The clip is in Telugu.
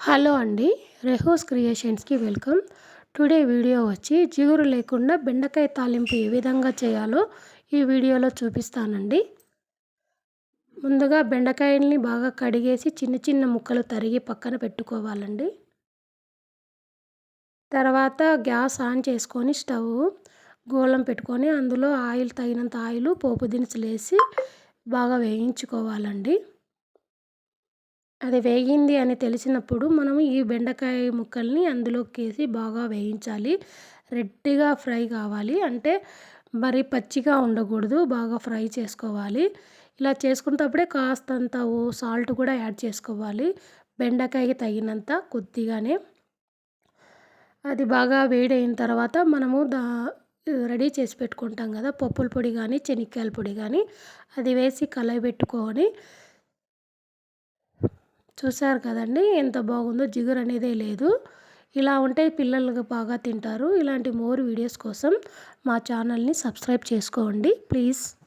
హలో అండి రెహోస్ క్రియేషన్స్కి వెల్కమ్. టుడే వీడియో వచ్చి జిగురు లేకుండా బెండకాయ తాలింపు ఏ విధంగా చేయాలో ఈ వీడియోలో చూపిస్తానండి. ముందుగా బెండకాయల్ని బాగా కడిగేసి చిన్న చిన్న ముక్కలు తరిగి పక్కన పెట్టుకోవాలండి. తర్వాత గ్యాస్ ఆన్ చేసుకొని స్టవ్ గోళం పెట్టుకొని అందులో ఆయిల్ తగినంత ఆయిల్ పోపు దినుసులు వేసి బాగా వేయించుకోవాలండి. అది వేగింది అని తెలిసినప్పుడు మనం ఈ బెండకాయ ముక్కల్ని అందులోకి వేసి బాగా వేయించాలి. రెడ్గా ఫ్రై కావాలి. అంటే మరి పచ్చిగా ఉండకూడదు. బాగా ఫ్రై చేసుకోవాలి. ఇలా చేసుకున్నప్పుడే కాస్తంత ఓ సాల్ట్ కూడా యాడ్ చేసుకోవాలి. బెండకాయకి తగినంత కొద్దిగానే. అది బాగా వేడైన తర్వాత మనము దా రెడీ చేసి పెట్టుకుంటాం కదా. పప్పుల పొడి కానీ శనక్కాయల పొడి కానీ అది వేసి కలయి పెట్టుకొని చూశారు కదండి ఎంత బాగుందో జిగురు అనేదే లేదు. ఇలా ఉంటే పిల్లలు బాగా తింటారు. ఇలాంటి మోర్ వీడియోస్ కోసం మా ఛానల్ని సబ్స్క్రైబ్ చేసుకోండి. ప్లీజ్.